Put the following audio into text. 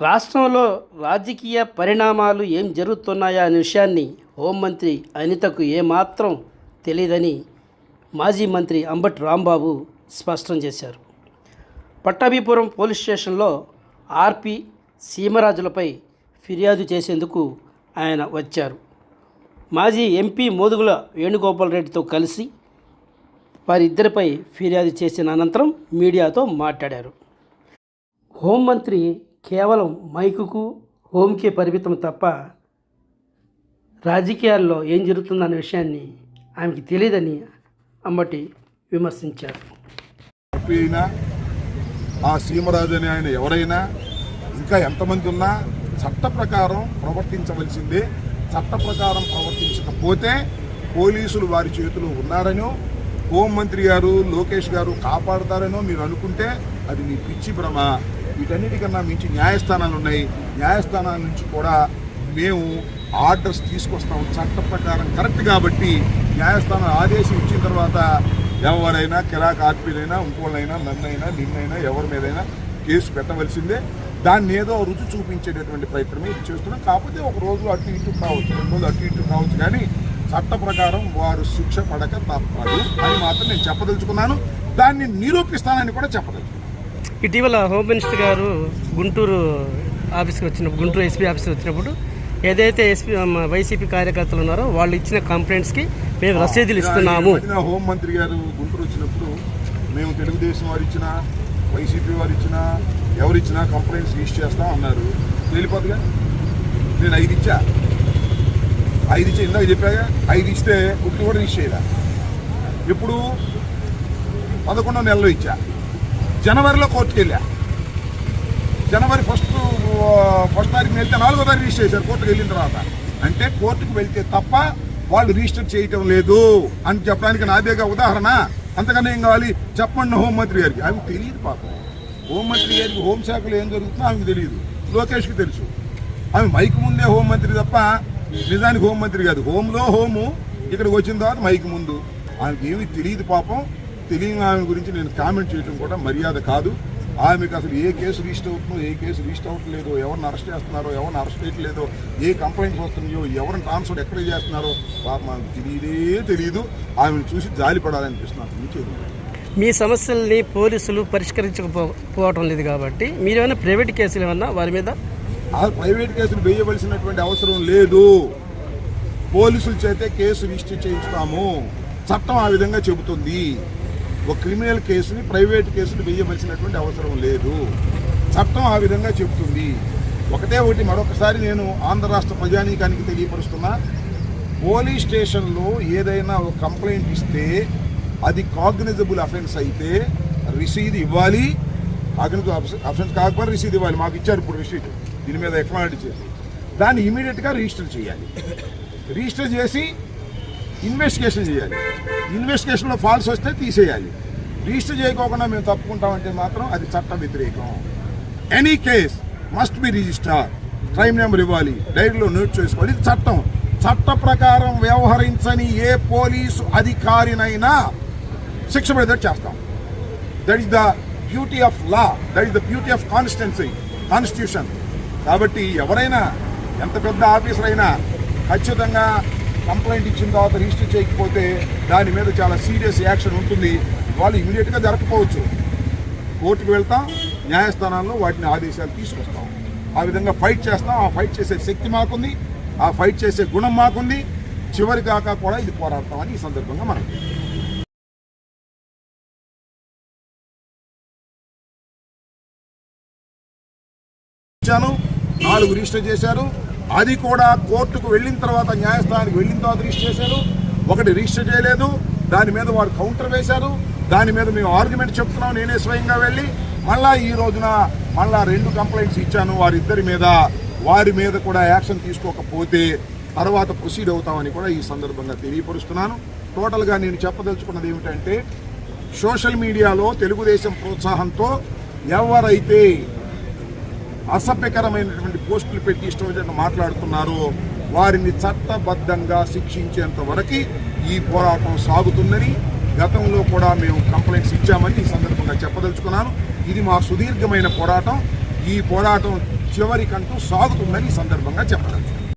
రాష్ట్రంలో రాజకీయ పరిణామాలు ఏం జరుగుతున్నాయా అనే విషయాన్ని హోంమంత్రి అనితకు ఏమాత్రం తెలియదని మాజీ మంత్రి అంబటి రాంబాబు స్పష్టం చేశారు. పట్టాభిపురం పోలీస్ స్టేషన్లో ఆర్పి సీమరాజులపై ఫిర్యాదు చేసేందుకు ఆయన వచ్చారు. మాజీ ఎంపీ మోదుగుల వేణుగోపాల్ రెడ్డితో కలిసి వారిద్దరిపై ఫిర్యాదు చేసిన అనంతరం మీడియాతో మాట్లాడారు. హోంమంత్రి కేవలం మైకుకు హోంకే పరిమితం తప్ప రాజకీయాల్లో ఏం జరుగుతుందన్న విషయాన్ని ఆమెకి తెలియదని అమ్మటి విమర్శించారు. అయినా ఆ సీమరాజు అని ఆయన ఎవరైనా ఇంకా ఎంతమంది ఉన్నా చట్ట ప్రకారం ప్రవర్తించవలసిందే. చట్ట ప్రకారం ప్రవర్తించకపోతే పోలీసులు వారి చేతిలో ఉన్నారనో హోంమంత్రి గారు లోకేష్ గారు కాపాడుతారనో మీరు అనుకుంటే అది మీ పిచ్చి భ్రమ. వీటన్నిటికన్నా మించి న్యాయస్థానాలు ఉన్నాయి. న్యాయస్థానాల నుంచి కూడా మేము ఆర్డర్స్ తీసుకొస్తాం. చట్ట ప్రకారం కరెక్ట్ కాబట్టి న్యాయస్థానం ఆదేశం ఇచ్చిన తర్వాత ఎవరైనా కిరాక్ ఆర్పీలైనా ఇంకోళ్ళైనా నన్నైనా నిన్నైనా ఎవరి మీదైనా కేసు పెట్టవలసిందే. దాన్ని ఏదో రుచి చూపించేటటువంటి ప్రయత్నమే ఇది చేస్తున్నాం. కాకపోతే ఒక రోజు అటు ఇటు కావచ్చు రెండు రోజులు అటు ఇటు కావచ్చు కానీ చట్ట ప్రకారం వారు శిక్ష పడక తప్పదు అని మాత్రం నేను చెప్పదలుచుకున్నాను. దాన్ని నిరూపిస్తానని కూడా చెప్పదలుచుకున్నాను. ఇటీవల హోమ్ మినిస్టర్ గారు గుంటూరు ఆఫీస్కి వచ్చినప్పుడు గుంటూరు ఎస్పీ ఆఫీస్కి వచ్చినప్పుడు ఏదైతే ఎస్పీ వైసీపీ కార్యకర్తలు ఉన్నారో వాళ్ళు ఇచ్చిన కంప్లైంట్స్కి మేము రసీదులు ఇస్తున్నాము. మధ్యన హోంమంత్రి గారు గుంటూరు వచ్చినప్పుడు మేము తెలుగుదేశం వారు ఇచ్చినా వైసీపీ వారు ఇచ్చినా ఎవరు ఇచ్చినా కంప్లైంట్స్ రిజిస్టర్ చేస్తాం అన్నారు. వెళ్ళిపోతుగా నేను ఐదు ఇచ్చా. ఐదు ఇచ్చా ఇందాక చెప్పాగా? ఐదు ఇస్తే ఒకటి కూడా రిజిస్టర్ చేయలే ఇప్పుడు పదకొండో నెలలో ఇచ్చా. జనవరిలో కోర్టుకు వెళ్ళా. జనవరి ఫస్ట్ ఫస్ట్ తారీఖున వెళ్తే నాలుగో తారీఖు రిజిస్టర్ చేశారు కోర్టుకు వెళ్ళిన తర్వాత. అంటే కోర్టుకు వెళ్తే తప్ప వాళ్ళు రిజిస్టర్ చేయటం లేదు అని చెప్పడానికి నాదేగా ఉదాహరణ. అంతకన్నా ఏం కావాలి? చెప్పండి హోంమంత్రి గారికి. ఆమెకు తెలియదు పాపం. హోంమంత్రి గారికి హోంశాఖలో ఏం జరుగుతుందో ఆమెకు తెలియదు. లోకేష్కి తెలుసు. ఆమె మైక్ ముందే హోంమంత్రి తప్ప నిజానికి హోంమంత్రి కాదు. హోంలో హోము. ఇక్కడికి వచ్చిన తర్వాత మైక్ ముందు. ఆమెకి ఏమీ తెలియదు పాపం. తెలియని ఆమె గురించి నేను కామెంట్ చేయడం కూడా మర్యాద కాదు. ఆమెకు అసలు ఏ కేసు రిజిస్టర్ అవుతుందో ఏ కేసు రిజిస్టర్ అవ్వట్లేదో ఎవరిని అరెస్ట్ చేస్తున్నారో ఎవరిని అరెస్ట్ చేయట్లేదో ఏ కంప్లైంట్స్ వస్తున్నాయో ఎవరిని ట్రాన్స్ఫర్ ఎక్కడ చేస్తున్నారో ఆమెకు తెలియదే తెలియదు ఆమెను చూసి జాలి లేదు. మీ సమస్యల్ని పోలీసులు పరిష్కరించకపోవటం లేదు కాబట్టి మీరేమైనా ప్రైవేట్ కేసులు ఏమన్నా వారి మీద? ప్రైవేట్ కేసులు వేయవలసినటువంటి అవసరం లేదు. పోలీసుల చేతే కేసు రిజిస్టర్ చేయించుతాము చట్టం ఆ విధంగా చెబుతుంది. ఒక క్రిమినల్ కేసుని ప్రైవేట్ కేసులు వేయవలసినటువంటి అవసరం లేదు. చట్టం ఆ విధంగా చెబుతుంది. ఒకటే ఒకటి మరొకసారి నేను ఆంధ్ర రాష్ట్ర ప్రజానీకానికి తెలియపరుస్తున్నా. పోలీస్ స్టేషన్లో ఏదైనా ఒక కంప్లైంట్ ఇస్తే అది కాగ్నిజబుల్ అఫెన్స్ అయితే రిసీద్ ఇవ్వాలి. కాగ్నిజబుల్ అఫెన్స్ కాకపోతే రిసీద్ ఇవ్వాలి. మాకు ఇచ్చారు ఇప్పుడు రిసీట్ దీని మీద ఎక్నాలజీ చేసి దాన్ని ఇమీడియట్గా రిజిస్టర్ చేయాలి. రిజిస్టర్ చేసి ఇన్వెస్టిగేషన్ చేయాలి. ఇన్వెస్టిగేషన్లో ఫాల్స్ వస్తే తీసేయాలి. రిజిస్టర్ చేయకోకుండా మేము తప్పుకుంటామంటే మాత్రం అది చట్ట వ్యతిరేకం. Any case must be register crime number ఇవ్వాలి. డైరీలో నోట్ చేసుకోవాలి. ఇది చట్టం. చట్ట ప్రకారం వ్యవహరించని ఏ పోలీసు అధికారినైనా శిక్ష పడేటట్టు చేస్తాం. That is the beauty of law that is the beauty of constituency constitution కాబట్టి ఎవరైనా ఎంత పెద్ద ఆఫీసర్ అయినా ఖచ్చితంగా కంప్లైంట్ ఇచ్చిన తర్వాత రిజిస్టర్ చేయకపోతే దాని మీద చాలా సీరియస్ యాక్షన్ ఉంటుంది. వాళ్ళు ఇమీడియట్గా జరగకపోవచ్చు. కోర్టుకు వెళ్తాం న్యాయస్థానాల్లో వాటిని ఆదేశాలు తీసుకొస్తాం. ఆ విధంగా ఫైట్ చేస్తాం. ఆ ఫైట్ చేసే శక్తి మాకుంది. ఆ ఫైట్ చేసే గుణం మాకుంది. చివరి కాక కూడా ఇది పోరాడతామని ఈ సందర్భంగా మనం ఇచ్చాను నాలుగు రిజిస్టర్ చేశారు. అది కూడా కోర్టుకు వెళ్ళిన తర్వాత న్యాయస్థానానికి వెళ్ళిన తర్వాత రిజిస్టర్ చేశారు. ఒకటి రిజిస్టర్ చేయలేదు. దాని మీద వారు కౌంటర్ వేశారు. దాని మీద మేము ఆర్గ్యుమెంట్ చెప్తున్నాం. నేనే స్వయంగా వెళ్ళి మళ్ళా ఈ రోజున మళ్ళా రెండు కంప్లైంట్స్ ఇచ్చాను. వారిద్దరి మీద వారి మీద కూడా యాక్షన్ తీసుకోకపోతే తర్వాత ప్రొసీడ్ అవుతామని కూడా ఈ సందర్భంగా తెలియపరుస్తున్నాను. టోటల్గా నేను చెప్పదలుచుకున్నది ఏమిటంటే సోషల్ మీడియాలో తెలుగుదేశం ప్రోత్సాహంతో ఎవరైతే అసభ్యకరమైనటువంటి పోస్టులు పెట్టి ఇష్టం వచ్చినట్టు మాట్లాడుతున్నారో. వారిని చట్టబద్ధంగా శిక్షించేంత వరకు ఈ పోరాటం సాగుతుందని గతంలో కూడా మేము కంప్లైంట్స్ ఇచ్చామని ఈ సందర్భంగా చెప్పదలుచుకున్నాను. ఇది మా సుదీర్ఘమైన పోరాటం. ఈ పోరాటం చివరికంటూ సాగుతుందని ఈ సందర్భంగా చెప్పదలుచుకున్నాను.